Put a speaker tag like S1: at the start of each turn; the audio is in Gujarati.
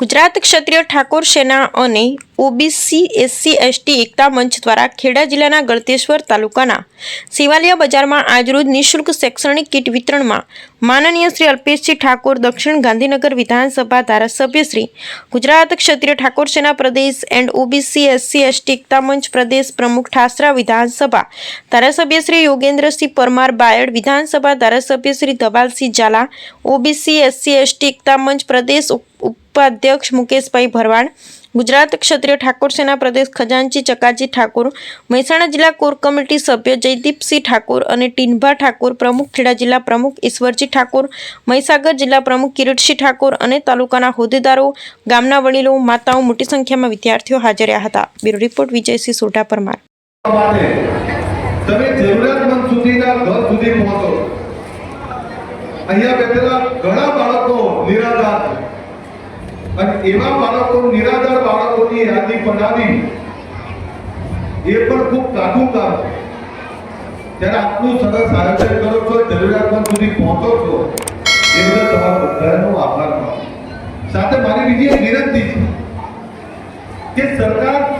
S1: ગુજરાત ક્ષત્રિય ઠાકોર સેના અને ઓબીસી, એસસી, એસટી, એકતા મંચ દ્વારા ખેડા જિલ્લાના ગળતેશ્વર તાલુકાના સિવાલિયા બજારમાં આજરોજ નિઃશુલ્ક શૈક્ષણિક કીટ વિતરણમાં માનનીય શ્રી અલ્પેશજી ઠાકોર, દક્ષિણ ગાંધીનગર વિધાનસભા ધારાસભ્ય શ્રી ગુજરાત ક્ષત્રિય ઠાકોર સેના પ્રદેશ and OBC, SC, ST, Ekta Manch પ્રદેશ પ્રમુખ ઠાસરા વિધાનસભા ધારાસભ્ય શ્રી યોગેન્દ્રસિંહ પરમાર બાયડ, વિધાનસભા ધારાસભ્ય Shri Dhabalsinh Zala, OBC, SC, ST, Ekta Manch પ્રદેશ ઉપાધ્યક્ષ મુકેશભાઈ ભરવાડ, ગુજરાત ક્ષત્રિય ઠાકોર સેના પ્રદેશ ખજાનચી ચકાજી ઠાકોર, મહેસાણા જિલ્લા કોર કમિટી સભ્ય જયદીપસિંહ ઠાકોર અને ટીનભા ઠાકોર પ્રમુખ ખેડા જિલ્લા પ્રમુખ ઈશ્વરજી ઠાકોર, મહીસાગર જિલ્લા પ્રમુખ કિરીટસિંહ ઠાકોર અને તાલુકાના હોદ્દેદારો, ગામના વડીલો, માતાઓ, મોટી સંખ્યામાં વિદ્યાર્થીઓ હાજર રહ્યા હતા. બ્યુરો રિપોર્ટ વિજયસિંહ સોઢા પરમાર
S2: અહીંયા બેઠેલા ઘણા બાળકો નિરાધાર. અને એવા બાળકો, નિરાધાર બાળકોની યાદી બનાવી, એ પણ ખૂબ કાઠું કામ ત્યારે આટલું સરસ આયોજન કરો છો, જરૂરિયાતમંદ સુધી પહોંચો છો, એ બદલ તમારો બધાનો આભાર માનું સાથે મારી બીજી એક વિનંતી છે કે